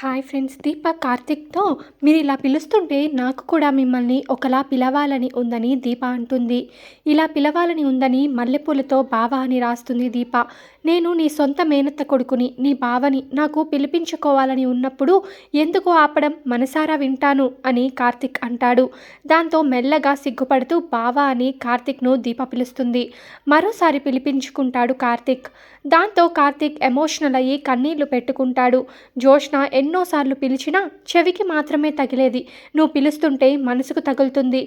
Hi friends దీప కార్తిక్తో మీరు ఇలా పిలుస్తుంటే నాకు కూడా మిమ్మల్ని ఒకలా పిలవాలని ఉందని దీప అంటుంది. ఇలా పిలవాలని ఉందని మల్లెపూలతో బావ అని రాస్తుంది దీప. నేను నీ సొంత మేనత్త కొడుకుని నీ బావని నాకు పిలిపించుకోవాలని ఉన్నప్పుడు ఎందుకు ఆపడం మనసారా వింటాను అని కార్తిక్ అంటాడు. దాంతో మెల్లగా సిగ్గుపడుతూ బావ అని కార్తిక్ను దీప పిలుస్తుంది. మరోసారి పిలిపించుకుంటాడు కార్తిక్. దాంతో కార్తీక్ ఎమోషనల్ అయ్యి కన్నీళ్ళు పెట్టుకుంటాడు. జోష్న ఎన్నోసార్లు పిలిచినా చెవికి మాత్రమే తగిలేది. నువ్వు పిలుస్తుంటే మనసుకు తగులుతుంది.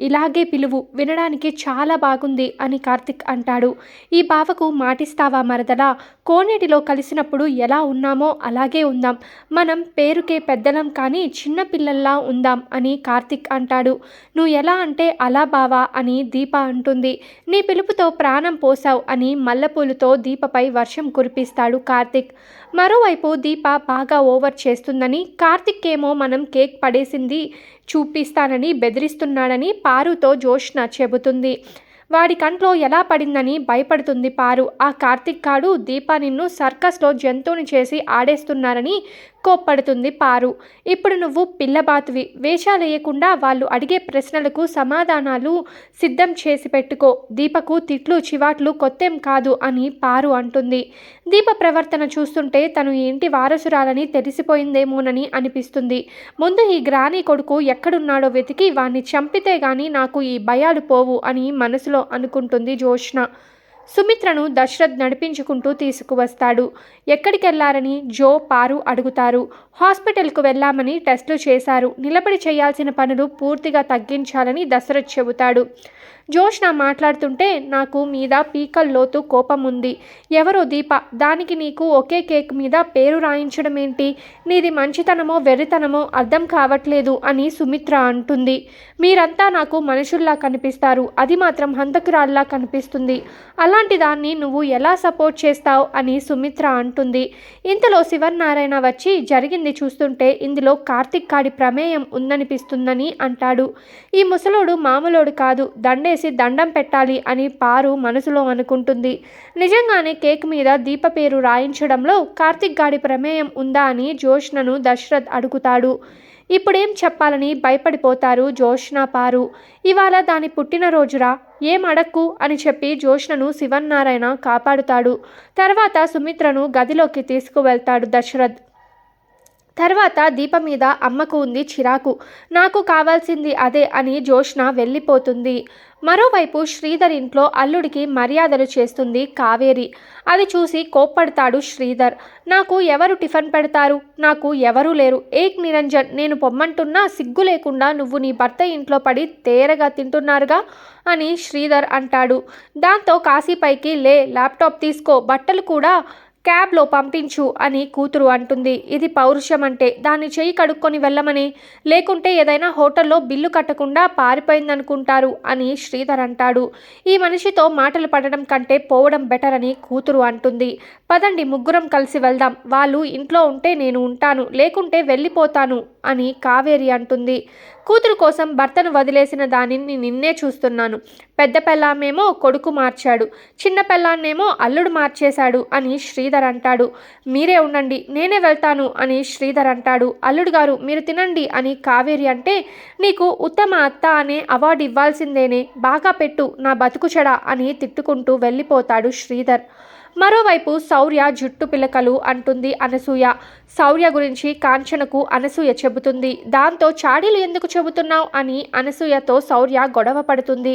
ఇలాగే పిలువు వినడానికి చాలా బాగుంది అని కార్తిక్ అంటాడు. ఈ బావకు మాటిస్తావా మరదలా? కోనేటిలో కలిసినప్పుడు ఎలా ఉన్నామో అలాగే ఉందాం. మనం పేరుకే పెద్దలం కానీ చిన్న పిల్లల్లా ఉందాం అని కార్తిక్ అంటాడు. నువ్వు ఎలా అంటే అలా బావా అని దీప అంటుంది. నీ పిలుపుతో ప్రాణం పోసావు అని మల్లెపూలతో దీపపై వర్షం కురిపిస్తాడు కార్తిక్. మరోవైపు దీప బాగా ఓవర్ చేస్తుందని కార్తిక్ ఏమో మనం కేక్ పడేసింది చూపిస్తానని బెదిరిస్తున్నాడని పారుతో జోష్న చెబుతుంది. వాడి కంట్లో ఎలా పడిందని భయపడుతుంది పారు. ఆ కార్తిక్ కాడు దీప నిన్ను సర్కస్లో జంతువుని చేసి ఆడేస్తున్నారని కోప్పడుతుంది పారు. ఇప్పుడు నువ్వు పిల్లబాతువి వేషాలేయకుండా వాళ్ళు అడిగే ప్రశ్నలకు సమాధానాలు సిద్ధం చేసి పెట్టుకో. దీపకు తిట్లు చివాట్లు కొత్తేం కాదు అని పారు అంటుంది. దీప ప్రవర్తన చూస్తుంటే తను ఏంటి వారసురాలని తెలిసిపోయిందేమోనని అనిపిస్తుంది. ముందు ఈ గ్రాని కొడుకు ఎక్కడున్నాడో వెతికి వాణ్ణి చంపితే గాని నాకు ఈ భయాలు పోవు అని మనసులో అనుకుంటుంది జోష్న సుమిత్రను దశరథ్ నడిపించుకుంటూ తీసుకువస్తాడు. ఎక్కడికెళ్ళారని జో పారు అడుగుతారు. హాస్పిటల్కు వెళ్ళామని టెస్టులు చేశారు. నిలబడి చేయాల్సిన పనులు పూర్తిగా తగ్గించాలని దశరథ్ చెబుతాడు. జోష్న మాట్లాడుతుంటే నాకు మీద పీకల్లోతు కోపం ఉంది ఎవరో దీప దానికి నీకు ఒకే కేక్ మీద పేరు రాయించడం ఏంటి నీది మంచితనమో వెర్రితనమో అర్థం కావట్లేదు అని సుమిత్ర అంటుంది. మీరంతా నాకు మనుషుల్లా కనిపిస్తారు. అది మాత్రం హంతకురాల్లా కనిపిస్తుంది. అలా అలాంటి దాన్ని నువ్వు ఎలా సపోర్ట్ చేస్తావు అని సుమిత్ర అంటుంది. ఇంతలో శివనారాయణ వచ్చి జరిగింది చూస్తుంటే ఇందులో కార్తిక్ కాడి ప్రమేయం ఉందనిపిస్తుందని అంటాడు. ఈ ముసలోడు మామూలోడు కాదు దండేసి దండం పెట్టాలి అని పారు మనసులో అనుకుంటుంది. నిజంగానే కేక్ మీద దీప పేరు రాయించడంలో కార్తిక్ గాడి ప్రమేయం ఉందా అని జోష్నను దశరథ్ అడుగుతాడు. ఇప్పుడేం చెప్పాలని భయపడిపోతారు జోష్న పారు. ఇవాళ దాని పుట్టినరోజురా? ఏం అడక్కు? అని చెప్పి జోష్ణను శివన్నారాయణ కాపాడుతాడు. తర్వాత సుమిత్రను గదిలోకి తీసుకువెళ్తాడు దశరథ్. తర్వాత దీప మీద అమ్మకు ఉంది చిరాకు. నాకు కావాల్సింది అదే అని జోష్న వెళ్ళిపోతుంది. మరోవైపు శ్రీధర్ ఇంట్లో అల్లుడికి మర్యాదలు చేస్తుంది కావేరి. అది చూసి కోప్పడతాడు శ్రీధర్. నాకు ఎవరు టిఫిన్ పెడతారు? నాకు ఎవరూ లేరు. ఏక్ నిరంజన్ నేను పొమ్మంటున్నా సిగ్గు లేకుండా నువ్వు నీ భర్త ఇంట్లో పడి తేరగా తింటున్నారుగా? అని శ్రీధర్ అంటాడు. దాంతో కాశీపైకి లే ల్యాప్టాప్ తీసుకో బట్టలు కూడా క్యాబ్లో పంపించు అని కూతురు అంటుంది. ఇది పౌరుషం అంటే దాన్ని చేయి కడుక్కొని వెళ్ళమని లేకుంటే ఏదైనా హోటల్లో బిల్లు కట్టకుండా పారిపోయిందనుకుంటారు అని శ్రీధర్ అంటాడు. ఈ మనిషితో మాటలు పడడం కంటే పోవడం బెటర్ అని కూతురు అంటుంది. పదండి ముగ్గురం కలిసి వెళ్దాం. వాళ్ళు ఇంట్లో ఉంటే నేను ఉంటాను లేకుంటే వెళ్ళిపోతాను అని కావేరి అంటుంది. కూతురు కోసం భర్తను వదిలేసిన దానిని నిన్నే చూస్తున్నాను. పెద్ద పెళ్ళామేమో కొడుకు మార్చాడు చిన్న పెళ్ళాన్నేమో అల్లుడు మార్చేశాడు అని శ్రీధర్ అంటాడు. మీరే ఉండండి నేనే వెళ్తాను అని శ్రీధర్ అంటాడు. అల్లుడు గారు మీరు తినండి అని కావేరి అంటే నీకు ఉత్తమ అత్త అనే అవార్డు ఇవ్వాల్సిందేనే బాగా పెట్టు నా బతుకు చెడా అని తిట్టుకుంటూ వెళ్ళిపోతాడు శ్రీధర్. మరోవైపు శౌర్య జుట్టు పిలకలు అంటుంది అనసూయ. శౌర్య గురించి కాంచనకు అనసూయ చెబుతుంది. దాంతో చాడీలు ఎందుకు చెబుతున్నావు అని అనసూయతో శౌర్య గొడవ పడుతుంది.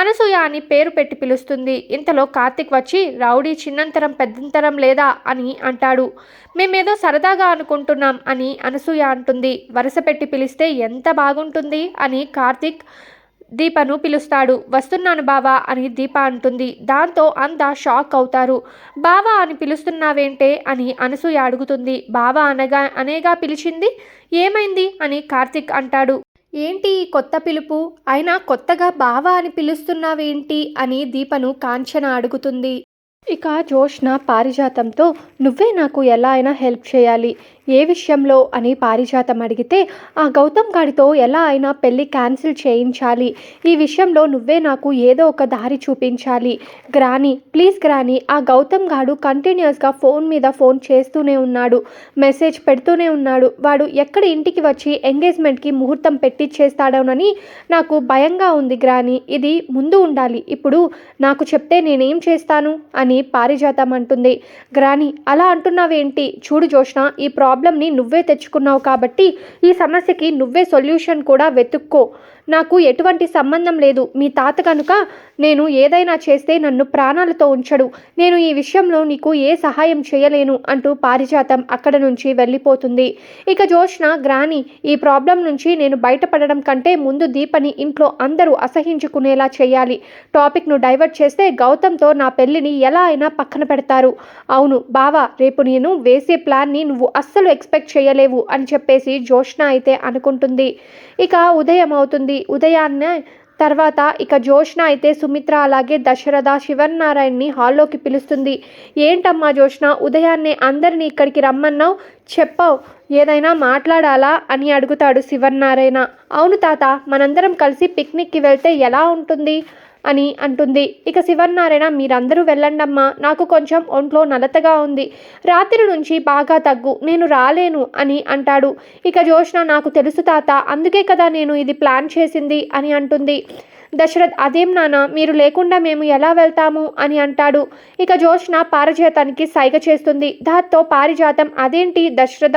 అనసూయ అని పేరు పెట్టి పిలుస్తుంది. ఇంతలో కార్తిక్ వచ్చి రౌడీ చిన్నంతరం పెద్దంతరం లేదా అని అంటాడు. మేమేదో సరదాగా అనుకుంటున్నాం అని అనసూయ అంటుంది. వరుస పెట్టి పిలిస్తే ఎంత బాగుంటుంది అని కార్తిక్ దీపను పిలుస్తాడు. వస్తున్నాను బావా అని దీప అంటుంది. దాంతో అంతా షాక్ అవుతారు. బావా అని పిలుస్తున్నావేంటే అని అనసూయ అడుగుతుంది. బావా అనగా అనేగా పిలిచింది? ఏమైంది? అని కార్తిక్ అంటాడు. ఏంటి ఈ కొత్త పిలుపు? అయినా కొత్తగా బావా అని పిలుస్తున్నావేంటి? అని దీపను కాంచన అడుగుతుంది. ఇక జోష్న పారిజాతంతో నువ్వే నాకు ఎలా అయినా హెల్ప్ చేయాలి. ఏ విషయంలో అని పారిజాతం అడిగితే ఆ గౌతమ్ గాడితో ఎలా అయినా పెళ్ళి క్యాన్సిల్ చేయించాలి. ఈ విషయంలో నువ్వే నాకు ఏదో ఒక దారి చూపించాలి. గ్రాని ప్లీజ్ గ్రాని ఆ గౌతమ్ గాడు కంటిన్యూస్గా ఫోన్ మీద ఫోన్ చేస్తూనే ఉన్నాడు. మెసేజ్ పెడుతూనే ఉన్నాడు. వాడు ఎక్కడ ఇంటికి వచ్చి ఎంగేజ్మెంట్కి ముహూర్తం పెట్టిచ్చేస్తాడోనని నాకు భయంగా ఉంది గ్రాని. ఇది ముందు ఉండాలి. ఇప్పుడు నాకు చెప్తే నేనేం చేస్తాను? అని పారిజాతం అంటుంది. గ్రాని అలా అంటున్నావేంటి? చూడు జోష్ణ ఈ ప్రాబ్లంని నువ్వే తెచ్చుకున్నావు కాబట్టి ఈ సమస్యకి నువ్వే సొల్యూషన్ కూడా వెతుక్కో. నాకు ఎటువంటి సంబంధం లేదు. మీ తాత కనుక నేను ఏదైనా చేస్తే నన్ను ప్రాణాలతో ఉంచడు. నేను ఈ విషయంలో నీకు ఏ సహాయం చేయలేను అంటూ పారిజాతం అక్కడ నుంచి వెళ్ళిపోతుంది. ఇక జోష్న గ్రాని ఈ ప్రాబ్లం నుంచి నేను బయటపడడం కంటే ముందు దీపని ఇంట్లో అందరూ అసహించుకునేలా చేయాలి. టాపిక్ను డైవర్ట్ చేస్తే గౌతమ్తో నా పెళ్ళిని ఎలా అయినా పక్కన పెడతారు. అవును బావా రేపు నేను వేసే ప్లాన్ని నువ్వు అస్సలు ఎక్స్పెక్ట్ చేయలేవు అని చెప్పేసి జోష్న అయితే అనుకుంటుంది. ఇక ఉదయం అవుతుంది. ఉదయాన్నే తర్వాత ఇక జోష్న అయితే సుమిత్ర అలాగే దశరథ శివనారాయణని హాల్లోకి పిలుస్తుంది. ఏంటమ్మా జోష్న ఉదయాన్నే అందరినీ ఇక్కడికి రమ్మన్నావు? చెప్పావు. ఏదైనా మాట్లాడాలా? అని అడుగుతాడు శివనారాయణ అవును తాత మనందరం కలిసి పిక్నిక్కి వెళ్తే ఎలా ఉంటుంది? అని అంటుంది. ఇక శివన్నారాయణ మీరందరూ వెళ్ళండమ్మా నాకు కొంచెం ఒంట్లో నలతగా ఉంది. రాత్రి నుంచి బాగా తగ్గు నేను రాలేను అని అంటాడు. ఇక జోష్న నాకు తెలుసు తాత అందుకే కదా నేను ఇది ప్లాన్ చేసింది అని అంటుంది. దశరథ్ అదేం నాన్న మీరు లేకుండా మేము ఎలా వెళ్తాము? అని అంటాడు. ఇక జోష్న పారిజాతానికి సైగ చేస్తుంది. దాంతో పారిజాతం అదేంటి దశరథ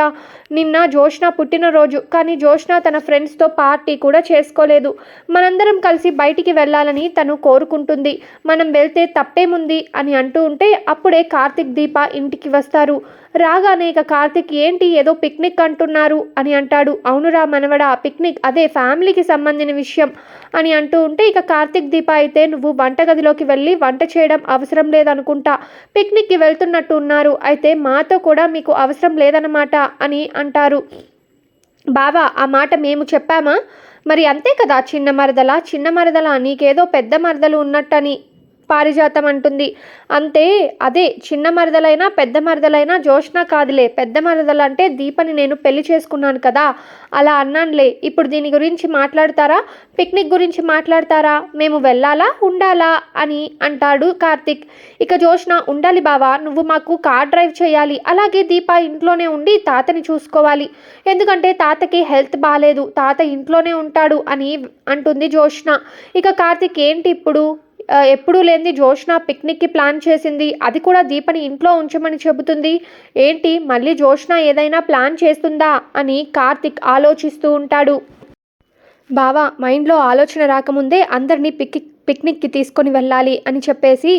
నిన్న జోష్న పుట్టినరోజు కానీ జోష్న తన ఫ్రెండ్స్తో పార్టీ కూడా చేసుకోలేదు. మనందరం కలిసి బయటికి వెళ్ళాలని తను కోరుకుంటుంది. మనం వెళ్తే తప్పేముంది? అని అంటూ ఉంటే అప్పుడే కార్తిక్ దీప ఇంటికి వస్తారు. రాగానే ఇక కార్తిక్ ఏంటి ఏదో పిక్నిక్ అంటున్నారు? అని అంటాడు. అవునురా మనవడా పిక్నిక్ అదే ఫ్యామిలీకి సంబంధించిన విషయం అని అంటూ ఉంటే ఇక కార్తిక్ దీప అయితే నువ్వు వంటగదిలోకి వెళ్ళి వంట చేయడం అవసరం లేదనుకుంటా. పిక్నిక్కి వెళ్తున్నట్టు ఉన్నారు. అయితే మాతో కూడా మీకు అవసరం లేదన్నమాట అని అంటారు. బావా ఆ మాట మేము చెప్పామా? మరి అంతే కదా చిన్న మరదల? చిన్న మరదల? నీకేదో పెద్ద మరదలు ఉన్నట్టని పారిజాతం అంటుంది. అంతే అదే చిన్న మరదలైనా పెద్ద మరదలైనా జోష్న కాదులే పెద్ద మరదలు అంటే దీపని నేను పెళ్ళి చేసుకున్నాను కదా అలా అన్నానులే. ఇప్పుడు దీని గురించి మాట్లాడతారా? పిక్నిక్ గురించి మాట్లాడతారా? మేము వెళ్ళాలా? ఉండాలా? అని అంటాడు కార్తిక్. ఇక జోష్న ఉండాలి బావా నువ్వు మాకు కార్ డ్రైవ్ చేయాలి అలాగే దీప ఇంట్లోనే ఉండి తాతని చూసుకోవాలి. ఎందుకంటే తాతకి హెల్త్ బాగాలేదు తాత ఇంట్లోనే ఉంటాడు అని అంటుంది జోష్న. ఇక కార్తిక్ ఏంటి ఇప్పుడు? ఎప్పుడూ లేనిది జోష్న పిక్నిక్కి ప్లాన్ చేసింది. అది కూడా దీపని ఇంట్లో ఉంచమని చెబుతుంది. ఏంటి మళ్ళీ జోష్న ఏదైనా ప్లాన్ చేస్తుందా అని కార్తిక్ ఆలోచిస్తూ ఉంటాడు. బావా మైండ్లో ఆలోచన రాకముందే అందరినీ పిక్ పిక్నిక్కి తీసుకొని వెళ్ళాలి అని చెప్పేసి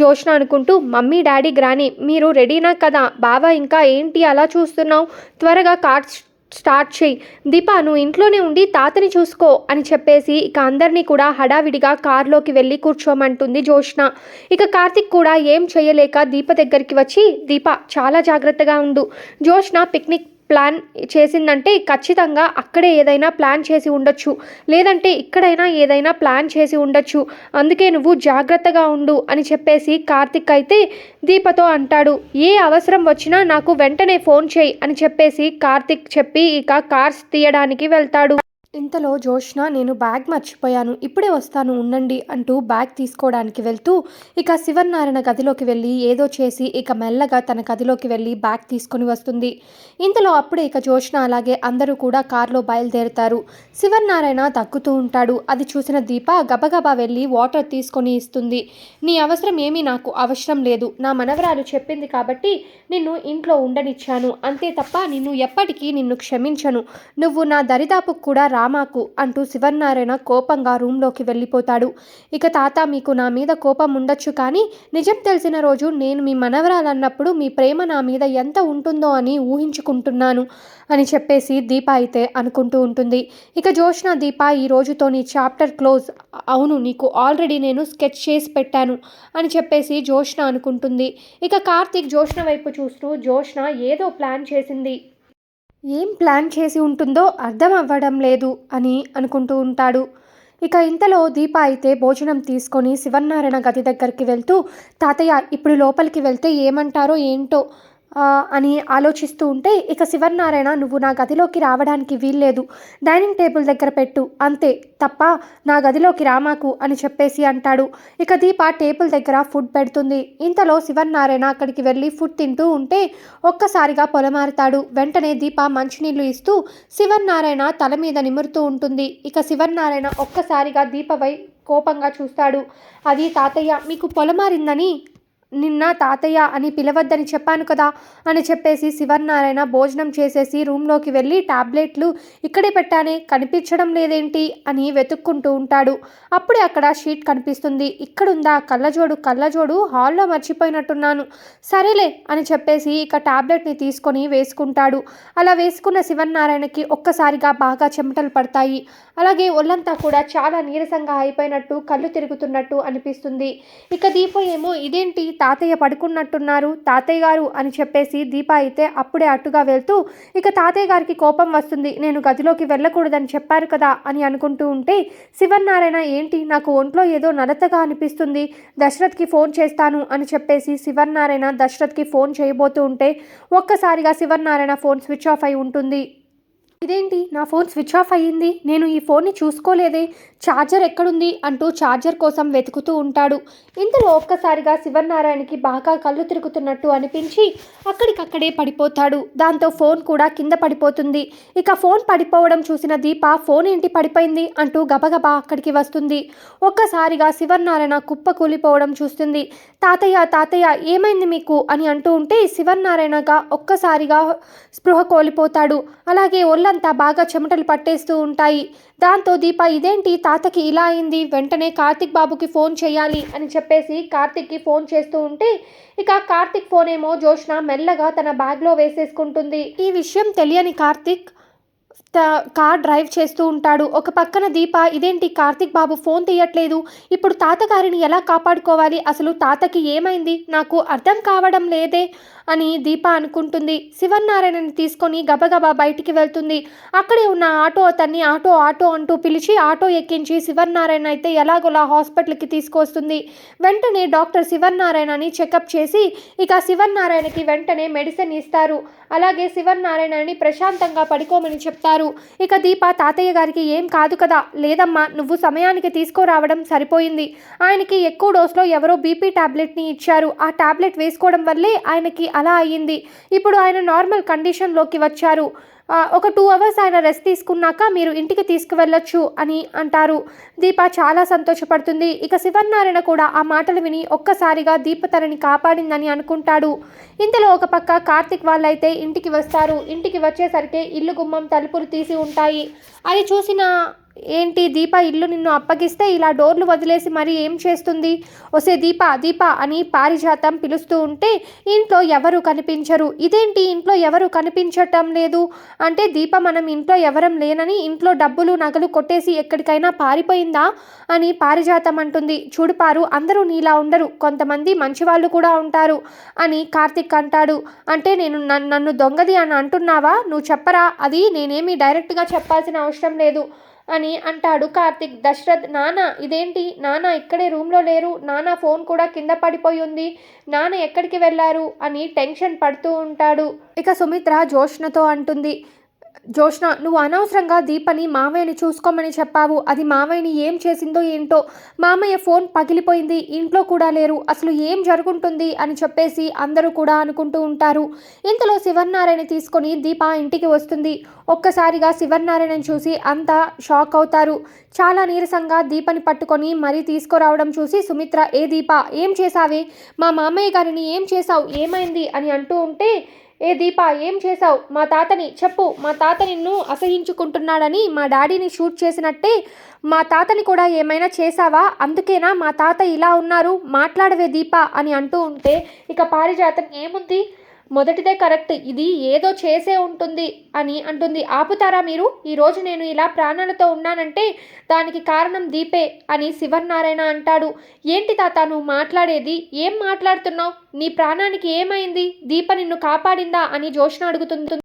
జోష్న అనుకుంటూ మమ్మీ డాడీ గ్రాని మీరు రెడీనా కదా? బావా ఇంకా ఏంటి అలా చూస్తున్నావు? త్వరగా కార్స్ స్టార్ట్ చేయి. దీపా నువ్వు ఇంట్లోనే ఉండి తాతని చూసుకో అని చెప్పేసి ఇక అందరినీ కూడా హడావిడిగా కారులోకి వెళ్ళి కూర్చోమంటుంది జోష్న ఇక కార్తిక్ కూడా ఏం చేయలేక దీప దగ్గరికి వచ్చి దీప చాలా జాగ్రత్తగా ఉండు. జోష్న పిక్నిక్ ప్లాన్ చేసిందంటే ఖచ్చితంగా అక్కడే ఏదైనా ప్లాన్ చేసి ఉండొచ్చు. లేదంటే ఇక్కడైనా ఏదైనా ప్లాన్ చేసి ఉండొచ్చు. అందుకే నువ్వు జాగ్రత్తగా ఉండు అని చెప్పేసి కార్తిక్ అయితే దీపతో అంటాడు. ఏ అవసరం వచ్చినా నాకు వెంటనే ఫోన్ చేయి అని చెప్పేసి కార్తిక్ చెప్పి ఇక కార్స్ తీయడానికి వెళ్తాడు. ఇంతలో జోష్న నేను బ్యాగ్ మర్చిపోయాను. ఇప్పుడే వస్తాను ఉండండి అంటూ బ్యాగ్ తీసుకోవడానికి వెళ్తూ ఇక శివనారాయణ గదిలోకి వెళ్ళి ఏదో చేసి ఇక మెల్లగా తన గదిలోకి వెళ్ళి బ్యాగ్ తీసుకొని వస్తుంది. ఇంతలో అప్పుడే ఇక జోష్న అలాగే అందరూ కూడా కారులో బయలుదేరుతారు. శివనారాయణ తగ్గుతూ ఉంటాడు. అది చూసిన దీప గబగబా వెళ్ళి వాటర్ తీసుకొని ఇస్తుంది. నీ అవసరం ఏమీ నాకు అవసరం లేదు. నా మనవరాలు చెప్పింది కాబట్టి నిన్ను ఇంట్లో ఉండనిచ్చాను. అంతే తప్ప నిన్ను ఎప్పటికీ నిన్ను క్షమించను. నువ్వు నా దరిదాపుకు కూడా రామాకు అంటూ శివనారాయణ కోపంగా రూమ్లోకి వెళ్ళిపోతాడు. ఇక తాత మీకు నా మీద కోపం ఉండొచ్చు కానీ నిజం తెలిసిన రోజు నేను మీ మనవరాలన్నప్పుడు మీ ప్రేమ నా మీద ఎంత ఉంటుందో అని ఊహించుకుంటున్నాను అని చెప్పేసి దీప అయితే అనుకుంటూ ఉంటుంది. ఇక జోష్న దీప ఈ రోజుతో నీ చాప్టర్ క్లోజ్. అవును నీకు ఆల్రెడీ నేను స్కెచ్ చేసి పెట్టాను అని చెప్పేసి జోష్న అనుకుంటుంది. ఇక కార్తీక్ జోష్న వైపు చూస్తూ జోష్న ఏదో ప్లాన్ చేసింది. ఏం ప్లాన్ చేసి ఉంటుందో అర్థం అవ్వడం లేదు అని అనుకుంటూ ఉంటాడు. ఇక ఇంతలో దీప అయితే భోజనం తీసుకొని శివనారాయణ గది దగ్గరికి వెళ్తూ తాతయ్య ఇప్పుడు లోపలికి వెళ్తే ఏమంటారో ఏంటో అని ఆలోచిస్తూ ఉంటే ఇక శివనారాయణ నువ్వు నా గదిలోకి రావడానికి వీల్లేదు. డైనింగ్ టేబుల్ దగ్గర పెట్టు. అంతే తప్ప నా గదిలోకి రామాకు అని చెప్పేసి అంటాడు. ఇక దీప టేబుల్ దగ్గర ఫుడ్ పెడుతుంది. ఇంతలో శివనారాయణ అక్కడికి వెళ్ళి ఫుడ్ తింటూ ఉంటే ఒక్కసారిగా పొలమారుతాడు. వెంటనే దీప మంచినీళ్ళు ఇస్తూ శివనారాయణ తల మీద నిమురుతూ ఉంటుంది. ఇక శివనారాయణ ఒక్కసారిగా దీపవై కోపంగా చూస్తాడు. అది తాతయ్య మీకు పొలమారిందని నిన్న తాతయ్య అని పిలవద్దని చెప్పాను కదా అని చెప్పేసి శివనారాయణ భోజనం చేసేసి రూమ్లోకి వెళ్ళి ట్యాబ్లెట్లు ఇక్కడే పెట్టానే కనిపించడం లేదేంటి అని వెతుక్కుంటూ ఉంటాడు. అప్పుడే అక్కడ షీట్ కనిపిస్తుంది. ఇక్కడుందా? కళ్ళజోడు కళ్ళజోడు హాల్లో మర్చిపోయినట్టున్నాను. సరేలే అని చెప్పేసి ఇక టాబ్లెట్ని తీసుకొని వేసుకుంటాడు. అలా వేసుకున్న శివనారాయణకి ఒక్కసారిగా బాగా చెమటలు పడతాయి. అలాగే ఒళ్ళంతా కూడా చాలా నీరసంగా అయిపోయినట్టు కళ్ళు తిరుగుతున్నట్టు అనిపిస్తుంది. ఇక దీపం ఏమో ఇదేంటి? తాతయ్య పడుకున్నట్టున్నారు. తాతయ్య గారు అని చెప్పేసి దీప అయితే అప్పుడే అట్టుగా వెళ్తూ ఇక తాతయ్య గారికి కోపం వస్తుంది. నేను గదిలోకి వెళ్ళకూడదని చెప్పారు కదా అని అనుకుంటూ ఉంటే శివనారాయణ ఏంటి? నాకు ఒంట్లో ఏదో నలతగా అనిపిస్తుంది. దశరథ్కి ఫోన్ చేస్తాను అని చెప్పేసి శివనారాయణ దశరథ్కి ఫోన్ చేయబోతూ ఉంటే ఒక్కసారిగా శివనారాయణ ఫోన్ స్విచ్ ఆఫ్ అయి ఉంటుంది. ఇదేంటి? నా ఫోన్ స్విచ్ ఆఫ్ అయ్యింది? నేను ఈ ఫోన్ని చూసుకోలేదే? ఛార్జర్ ఎక్కడుంది అంటూ ఛార్జర్ కోసం వెతుకుతూ ఉంటాడు. ఇంతలో ఒక్కసారిగా శివనారాయణకి బాగా కళ్ళు తిరుగుతున్నట్టు అనిపించి అక్కడికక్కడే పడిపోతాడు. దాంతో ఫోన్ కూడా కింద పడిపోతుంది. ఇక ఫోన్ పడిపోవడం చూసిన దీప ఫోన్ ఏంటి పడిపోయింది? అంటూ గబగబా అక్కడికి వస్తుంది. ఒక్కసారిగా శివనారాయణ కుప్ప కూలిపోవడం చూస్తుంది. తాతయ్య తాతయ్య ఏమైంది మీకు? అని అంటూ ఉంటే శివనారాయణగా ఒక్కసారిగా స్పృహ కోల్పోతాడు. అలాగే ఒళ్ళంతా బాగా చెమటలు పట్టేస్తూ ఉంటాయి. దాంతో దీప ఇదేంటి? తాతకి ఇలా అయింది. వెంటనే కార్తిక్ బాబుకి ఫోన్ చేయాలి అని చెప్పేసి కార్తిక్కి ఫోన్ చేస్తూ ఉంటే ఇక కార్తిక్ ఫోన్ ఏమో జోష్న మెల్లగా తన బ్యాగ్లో వేసేసుకుంటుంది. ఈ విషయం తెలియని కార్తిక్ త- కార్ డ్రైవ్ చేస్తూ ఉంటాడు. ఒక పక్కన దీప ఇదేంటి? కార్తిక్ బాబు ఫోన్ తీయట్లేదు. ఇప్పుడు తాతగారిని ఎలా కాపాడుకోవాలి? అసలు తాతకి ఏమైంది? నాకు అర్థం కావడం లేదే. అని దీప అనుకుంటుంది. శివన్నారాయణని తీసుకొని గబగబా బయటికి వెళ్తుంది. అక్కడే ఉన్న ఆటో అతన్ని ఆటో ఆటో అంటూ పిలిచి ఆటో ఎక్కించి శివన్నారాయణ అయితే ఎలాగోలా హాస్పిటల్కి తీసుకొస్తుంది. వెంటనే డాక్టర్ శివనారాయణని చెకప్ చేసి ఇక శివన్నారాయణకి వెంటనే మెడిసిన్ ఇస్తారు. అలాగే శివన్నారాయణని ప్రశాంతంగా పడుకోమని చెప్తారు. ఇక దీప తాతయ్య గారికి ఏం కాదు కదా లేదమ్మా నువ్వు సమయానికి తీసుకురావడం సరిపోయింది. ఆయనకి ఎక్కువ డోస్లో ఎవరో బీపీ టాబ్లెట్ని ఇచ్చారు. ఆ టాబ్లెట్ వేసుకోవడం వల్లే ఆయనకి అలా అయ్యింది. ఇప్పుడు ఆయన నార్మల్ కండిషన్లోకి వచ్చారు. ఒక టూ అవర్స్ ఆయన రెస్ట్ తీసుకున్నాక మీరు ఇంటికి తీసుకువెళ్ళొచ్చు అని అంటారు. దీప చాలా సంతోషపడుతుంది. ఇక శివనారాయణ కూడా ఆ మాటలు విని ఒక్కసారిగా దీప తనని కాపాడిందని అనుకుంటాడు. ఇంతలో ఒక పక్క కార్తిక్ వాళ్ళైతే ఇంటికి వస్తారు. ఇంటికి వచ్చేసరికి ఇల్లు గుమ్మం తలుపులు తీసి ఉంటాయి. అది చూసిన ఏంటి దీప ఇల్లు నిన్ను అప్పగిస్తే ఇలా డోర్లు వదిలేసి మరి ఏం చేస్తుంది? ఒసే దీప దీప అని పారిజాతం పిలుస్తూ ఉంటే ఇంట్లో ఎవరు కనిపించరు. ఇదేంటి ఇంట్లో ఎవరు కనిపించటం లేదు? అంటే దీప మనం ఇంట్లో ఎవరం లేనని ఇంట్లో డబ్బులు నగలు కొట్టేసి ఎక్కడికైనా పారిపోయిందా? అని పారిజాతం అంటుంది. చూడు పారు అందరూ నీలా ఉండరు. కొంతమంది మంచివాళ్ళు కూడా ఉంటారు అని కార్తిక్ అంటాడు. అంటే నేను నన్ను నన్ను దొంగది అని అంటున్నావా? నువ్వు చెప్పరా? అది నేనేమి డైరెక్ట్గా చెప్పాల్సిన అవసరం లేదు. అని అంటాడు కార్తిక్. దశరథ్ నాన్న ఇదేంటి? నాన్న ఇక్కడే రూమ్లో లేరు. నాన్న ఫోన్ కూడా కింద పడిపోయి ఉంది. నాన్న ఎక్కడికి వెళ్ళారు అని టెన్షన్ పడుతూ ఉంటాడు. ఇక సుమిత్ర జోష్నతో అంటుంది. జోష్న నువ్వు అనవసరంగా దీపని మామయ్యని చూసుకోమని చెప్పావు. అది మామయ్యని ఏం చేసిందో ఏంటో మామయ్య ఫోన్ పగిలిపోయింది. ఇంట్లో కూడా లేరు. అసలు ఏం జరుగుంటుంది అని చెప్పేసి అందరూ కూడా అనుకుంటూ ఉంటారు. ఇంతలో శివనారాయణ తీసుకొని దీప ఇంటికి వస్తుంది. ఒక్కసారిగా శివనారాయణని చూసి అంతా షాక్ అవుతారు. చాలా నీరసంగా దీపని పట్టుకొని మరీ తీసుకురావడం చూసి సుమిత్ర ఏ దీప ఏం చేసావే మా మామయ్య గారిని ఏం చేసావు ఏమైంది? అని అంటూ ఉంటే ఏ దీప ఏం చేశావు? మా తాతని చెప్పు. మా తాత నిన్ను అసహించుకుంటున్నాడని మా డాడీని షూట్ చేసినట్టే మా తాతని కూడా ఏమైనా చేశావా? అందుకేనా మా తాత ఇలా ఉన్నారు? మాట్లాడవే దీప అని అంటూ ఉంటే ఇక పారిజాతం ఏముంది? మొదటిదే కరెక్ట్. ఇది ఏదో చేసే ఉంటుంది అని అంటుంది. ఆపుతారా మీరు? ఈరోజు నేను ఇలా ప్రాణాలతో ఉన్నానంటే దానికి కారణం దీపే అని శివనారాయణ అంటాడు. ఏంటి తాత నువ్వు మాట్లాడేది? ఏం మాట్లాడుతున్నావు? నీ ప్రాణానికి ఏమైంది? దీప నిన్ను కాపాడిందా? అని జోష్న అడుగుతుంది